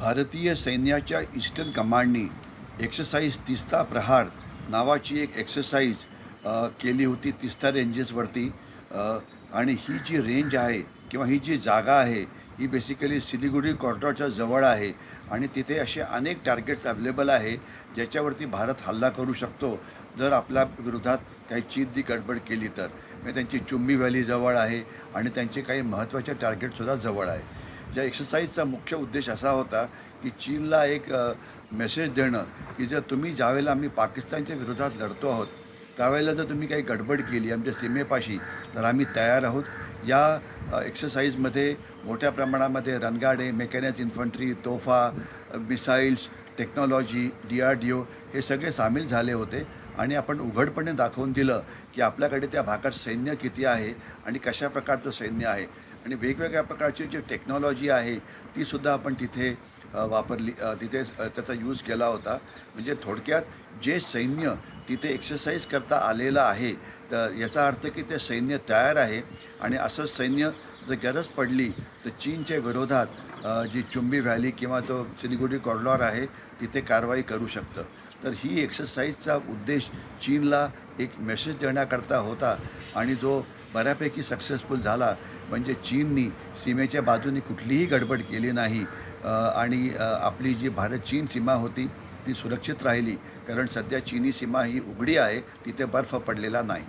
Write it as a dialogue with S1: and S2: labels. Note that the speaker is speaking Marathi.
S1: भारतीय सैन्याच्या ईस्टर्न कमांडनी एक्सरसाइज तिस्ता प्रहार नावाची एक एक्सरसाइज केली होती तिस्ता रेंजेसवरती आणि ही जी रेंज आहे किंवा ही जी जागा आहे ही बेसिकली सिलिगुडी कॉरिडॉरच्या जवळ आहे आणि तिथे असे अनेक टार्गेट्स अवेलेबल आहे ज्याच्यावरती भारत हल्ला करू शकतो. जर आपल्या विरोधात काही चीननी गडबड केली तर. म्हणजे त्यांची चुंबी व्हॅली जवळ आहे आणि त्यांचे काही महत्त्वाचे टार्गेटसुद्धा जवळ आहे. ज्या एक्सरसाइजचा मुख्य उद्देश असा होता की चीनला एक मेसेज देणं की जर तुम्ही ज्यावेळेला आम्ही पाकिस्तानच्या विरोधात लढतो आहोत त्यावेळेला जर तुम्ही काही गडबड केली आमच्या सीमेपाशी तर आम्ही तयार आहोत. या एक्सरसाइजमध्ये मोठ्या प्रमाणामध्ये रणगाडे मेकॅनिक इन्फंट्री तोफा missiles technology D R D O हे सगळे सामील झाले होते आणि आपण उघडपणे दाखवून दिलं की आपल्याकडे त्या भागात सैन्य किती आहे आणि कशा प्रकारचं सैन्य आहे. आणि वेगवेगळ्या प्रकारची जी टेक्नॉलॉजी आहे तीसुद्धा आपण तिथे वापरली तिथे त्याचा यूज केला होता. म्हणजे थोडक्यात जे सैन्य तिथे एक्सरसाइज करता आलेलं आहे तर याचा अर्थ की ते सैन्य तयार आहे. आणि असं सैन्य जर गरज पडली तर चीनच्या विरोधात जी चुंबी व्हॅली किंवा जो सिलिगुडी कॉरिडॉर आहे तिथे कारवाई करू शकतं. तर ही एक्सरसाइजचा उद्देश चीनला एक मेसेज देण्याकरता होता. आणि जो बऱ्यापैकी सक्सेसफुल झाला. म्हणजे चीननी सीमेच्या बाजूने कुठलीही गडबड केली नाही. आणि आपली जी भारत चीन सीमा होती ती सुरक्षित राहिली. कारण सध्या चीनी सीमा ही उघडी आहे तिथे बर्फ पडलेला नाही.